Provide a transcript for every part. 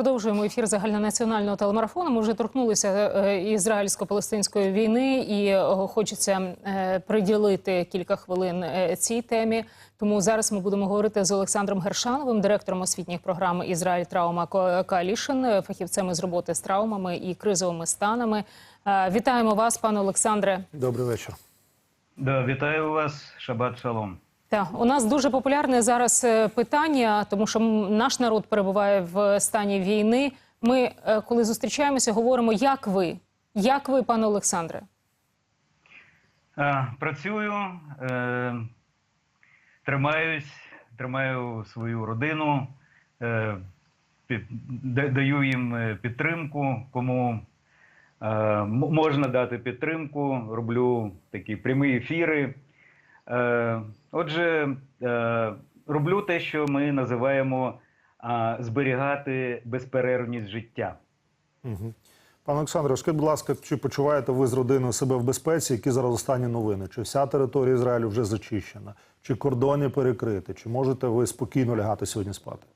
Продовжуємо ефір загальнонаціонального телемарафону. Ми вже торкнулися е, ізраїльсько-палестинської війни, і е, хочеться е, приділити кілька хвилин цій темі. Тому зараз ми будемо говорити з Олександром Гершановим, директором освітніх програм Ізраїль Траума Коалішн, фахівцем із роботи з травмами і кризовими станами. Вітаємо вас, пане Олександре. Добрий вечір. Да, вітаю вас, шабат шалом. Так, у нас дуже популярне зараз е, питання, тому що наш народ перебуває в стані війни. Ми, е, коли зустрічаємося, говоримо, як ви? Як ви, пане Олександре? Працюю, е, тримаюсь, тримаю свою родину, даю їм підтримку, кому можна дати підтримку, роблю такі прямі ефіри. Е, отже, е, роблю те, що ми називаємо зберігати безперервність життя. Угу. Пане Олександре, скажіть, будь ласка, чи почуваєте ви з родиною себе в безпеці? Які зараз останні новини? Чи вся територія Ізраїлю вже зачищена? Чи кордони перекриті? Чи можете ви спокійно лягати сьогодні спати?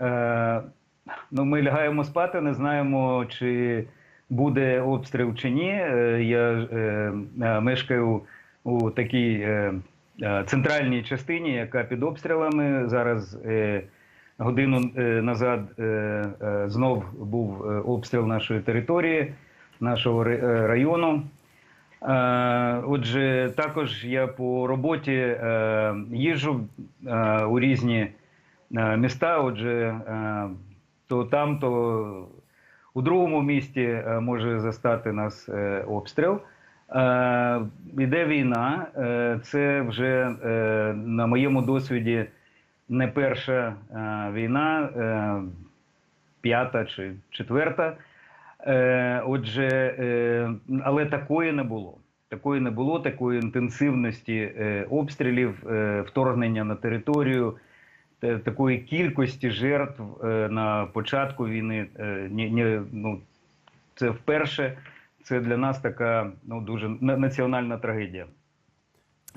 Е, ну, ми лягаємо спати, не знаємо, чи буде обстріл чи ні. Е, я е, мешкаю у такій е, е, центральній частині, яка під обстрілами. Зараз е, годину е, назад е, знов був обстріл нашої території, нашого району. Отже, також я по роботі їжджу у різні міста. Отже, то там, то у другому місті може застати нас обстріл. Е, Іде війна. Е, Це вже е, на моєму досвіді не перша війна, п'ята чи четверта. Отже, але такої не було. Такої не було, такої інтенсивності обстрілів, вторгнення на територію, такої кількості жертв на початку війни. ну, це вперше. Це для нас така ну, дуже на- національна трагедія.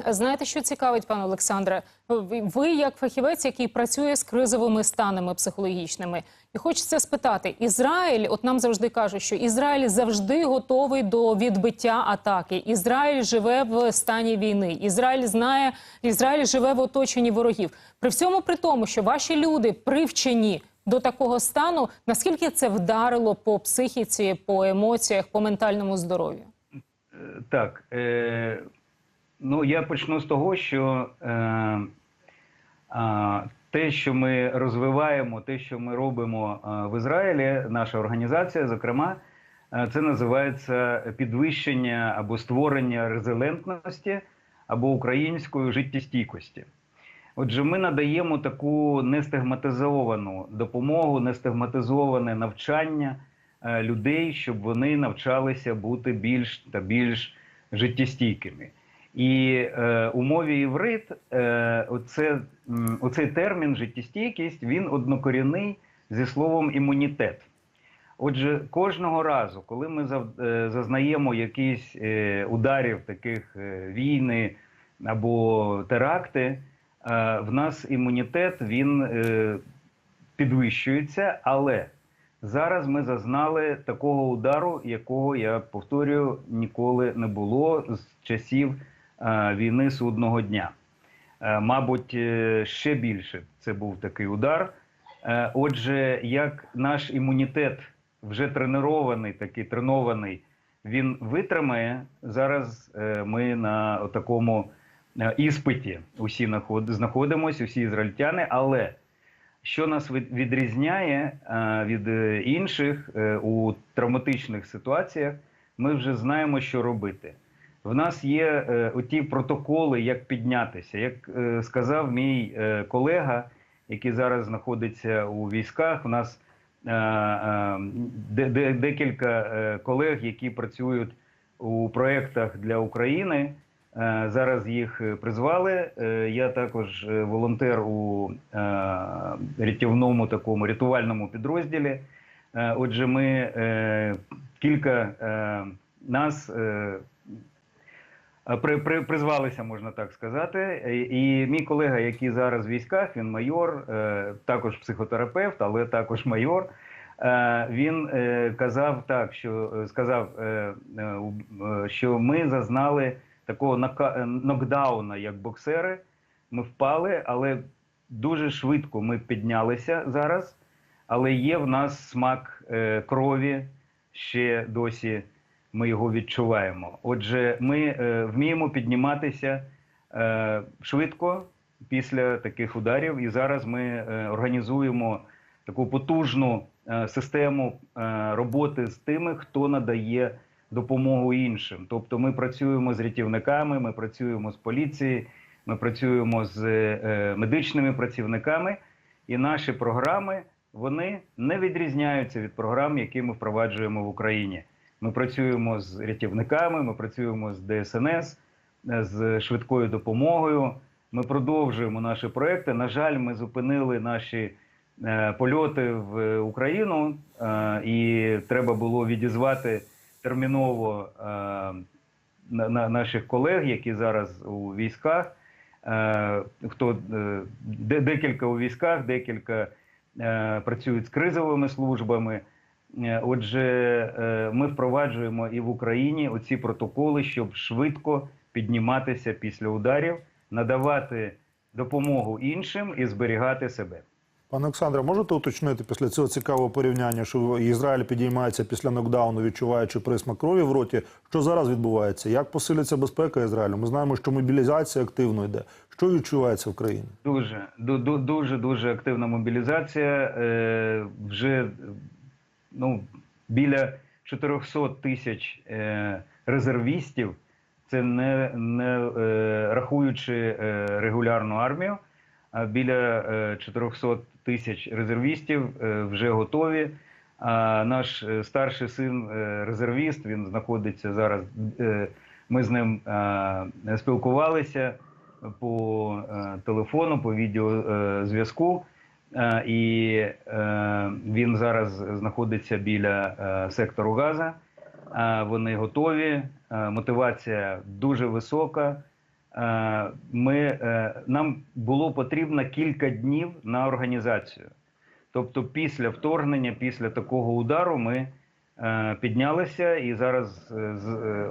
Знаєте, що цікавить, пане Олександре? Ви, ви як фахівець, який працює з кризовими станами психологічними, і хочеться спитати: Ізраїль, от нам завжди кажуть, що Ізраїль завжди готовий до відбиття атаки. Ізраїль живе в стані війни. Ізраїль знає, Ізраїль живе в оточенні ворогів. При всьому при тому, що ваші люди привчені до такого стану, наскільки це вдарило по психіці, по емоціях, по ментальному здоров'ю? Е, Так, е, ну я почну з того, що е, а, те, що ми розвиваємо, те, що ми робимо в Ізраїлі, наша організація, зокрема, е, це називається підвищення або створення резилентності або української життєстійкості. Отже, ми надаємо таку нестигматизовану допомогу, нестигматизоване навчання е, людей, щоб вони навчалися бути більш та більш життєстійкими. І е, у мові іврит е, оце, оцей термін життєстійкість він однокорінний зі словом імунітет. Отже, кожного разу, коли ми е, зазнаємо якісь е, ударів, таких війни або теракти, в нас імунітет він е, підвищується, але зараз ми зазнали такого удару, якого я повторюю ніколи не було з часів е, війни судного дня. Е, Мабуть, е, ще більше це був такий удар. Е, Отже, як наш імунітет вже тренований, такий тренований, він витримає зараз. е, Ми на такому іспиті усі наход- знаходимося, усі ізраїльтяни, але що нас відрізняє е, від е, інших е, у травматичних ситуаціях, ми вже знаємо, що робити. В нас є е, оті протоколи, як піднятися. Як е, сказав мій е, колега, який зараз знаходиться у військах, у нас е, е, де, де, декілька е, колег, які працюють у проєктах для України. Е, Зараз їх е, призвали. Е, Я також волонтер у рятівному такому рятувальному підрозділі. Отже, ми кілька нас при, при, призвалися, можна так сказати. І, мій колега, який зараз в військах, він майор, також психотерапевт, але також майор. Він казав так, що сказав, що ми зазнали такого е, нокдауна, як боксери. Ми впали, але дуже швидко ми піднялися зараз. Але є в нас смак е, крові ще досі. Ми його відчуваємо. Отже, ми е, вміємо підніматися е, швидко після таких ударів, і зараз ми е, організуємо таку потужну е, систему е, роботи з тими, хто надає допомогу іншим. Тобто, ми працюємо з рятівниками, ми працюємо з поліцією, ми працюємо з е, медичними працівниками, і наші програми вони не відрізняються від програм, які ми впроваджуємо в Україні. Ми працюємо з рятівниками, ми працюємо з ДСНС, е, з швидкою допомогою. Ми продовжуємо наші проекти. На жаль, ми зупинили наші е, польоти в Україну, е, і треба було відізвати терміново е, на, на наших колег, які зараз у військах. Е, хто е, де, декілька у військах, декілька працюють з кризовими службами. Отже, ми впроваджуємо і в Україні оці протоколи, щоб швидко підніматися після ударів, надавати допомогу іншим і зберігати себе. Пане Олександре, можете уточнити після цього цікавого порівняння, що Ізраїль підіймається після нокдауну, відчуваючи присмак крові в роті. Що зараз відбувається? Як посилиться безпека Ізраїлю? Ми знаємо, що мобілізація активно йде. Що відчувається в країні? Дуже ду- ду- дуже дуже активна мобілізація. Е, вже ну біля 400 тисяч е, резервістів. Це не, не е, рахуючи е, регулярну армію. Біля е, 400 тисяч резервістів е, вже готові. Наш е, старший син е, резервіст. Він знаходиться зараз. Е, ми з ним е, спілкувалися по е, телефону, по відеозв'язку. Е, і е, він зараз знаходиться біля е, сектору Газа. Е, вони готові. Е, мотивація дуже висока. Е, Ми, е, нам було потрібно кілька днів на організацію. Тобто, після вторгнення, після такого удару, ми е, піднялися і зараз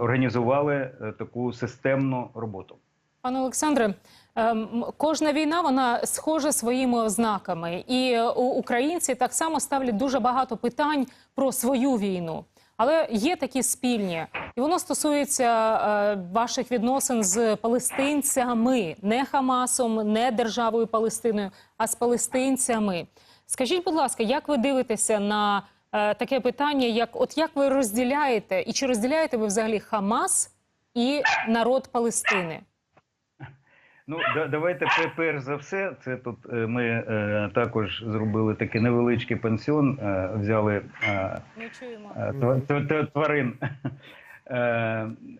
організували таку системну роботу. Пане Олександре, ем, кожна війна вона схожа своїми ознаками, і українці так само ставлять дуже багато питань про свою війну. Але є такі спільні, і воно стосується е, ваших відносин з палестинцями, не Хамасом, не державою Палестиною, а з палестинцями. Скажіть, будь ласка, як ви дивитеся на е, таке питання, як от як ви розділяєте, і чи розділяєте ви взагалі Хамас і народ Палестини? Ну, да, давайте пе- перш за все. Це тут е, ми е, також зробили такий невеличкий пансіон, е, взяли е, е, тва- тва- тва- тварин. Е,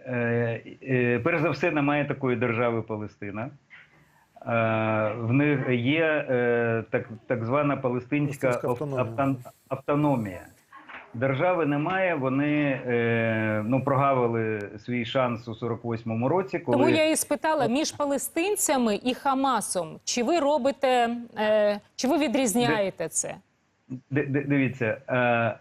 е, е, перш за все, немає такої держави Палестина. Е, в них є е, так, так звана палестинська Палестинська ав- автономія. Держави немає, вони е, ну, прогавили свій шанс у 48-му році, коли Тому я і спитала між палестинцями і Хамасом. Чи ви робите, е, чи ви відрізняєте це? Ди- ди- Дивіться, е,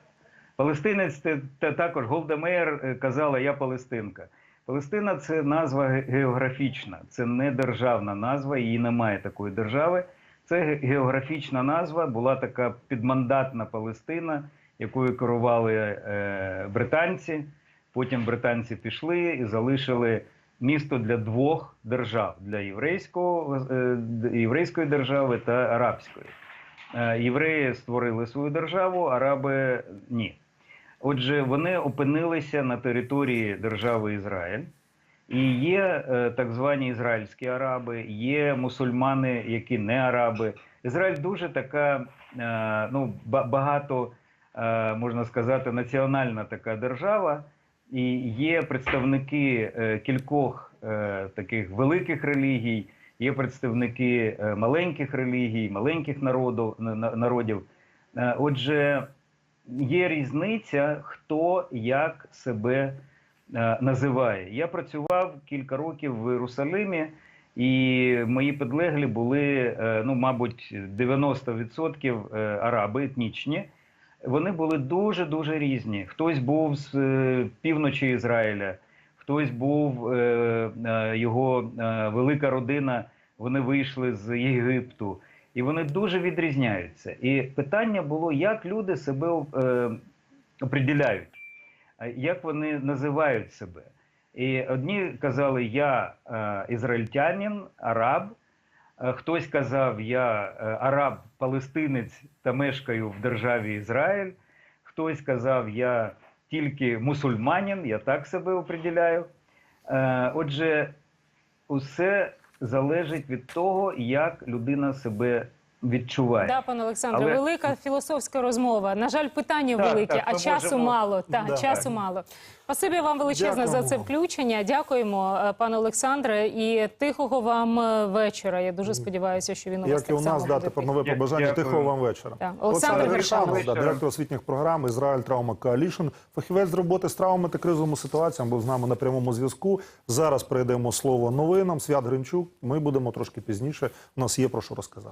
палестинець та також Голда Меєр е, казала Я Палестинка. Палестина це назва географічна, це не державна назва, її немає такої держави. Це географічна назва, була така підмандатна Палестина, якою керували е, британці. Потім британці пішли і залишили місто для двох держав: для єврейського, е, єврейської держави та арабської. Е, Євреї створили свою державу, араби ні. Отже, вони опинилися на території держави Ізраїль. І є е, так звані ізраїльські араби, є мусульмани, які не араби. Ізраїль дуже така, е, ну, ба- багато, можна сказати, національна така держава, і є представники е, кількох е, таких великих релігій, є представники е, маленьких релігій, маленьких народів. на- на- народів. Е, Отже, є різниця, хто як себе е, називає. Я працював кілька років в Єрусалимі, і мої підлеглі були, е, ну, мабуть, 90% е, араби етнічні. Вони були дуже дуже різні. Хтось був з е, півночі Ізраїля, хтось був е, е, його велика родина. Вони вийшли з Єгипту, і вони дуже відрізняються. І питання було, як люди себе определяють, як вони називають себе. І одні казали, я ізраїльтянин, араб. Е, Хтось казав, я е, араб, палестинець та мешкаю в державі Ізраїль. Хтось казав, я тільки мусульманин, я так себе определяю. Е, Отже, усе залежить від того, як людина себе відчуває. Да, пане Олександре, Але- велика філософська розмова. На жаль, питання Так, великі, так, а часу можемо- мало. Так, Да. часу мало. Спасибі вам величезне за це включення. Дякуємо, е, пане Олександре, і тихого вам е, вечора. Я дуже сподіваюся, що він у вас Як і у нас, да, буде нове побажання дякую. тихого вам вечора. Так, Олександр Гершанов, директор освітніх програм Ізраїль Травма Коалішн, фахівець з роботи з травмами та кризовими ситуаціями, був з нами на прямому зв'язку. Зараз перейдемо слово новинам. Свят Гринчук. Ми будемо трошки пізніше. У нас є про що розказати.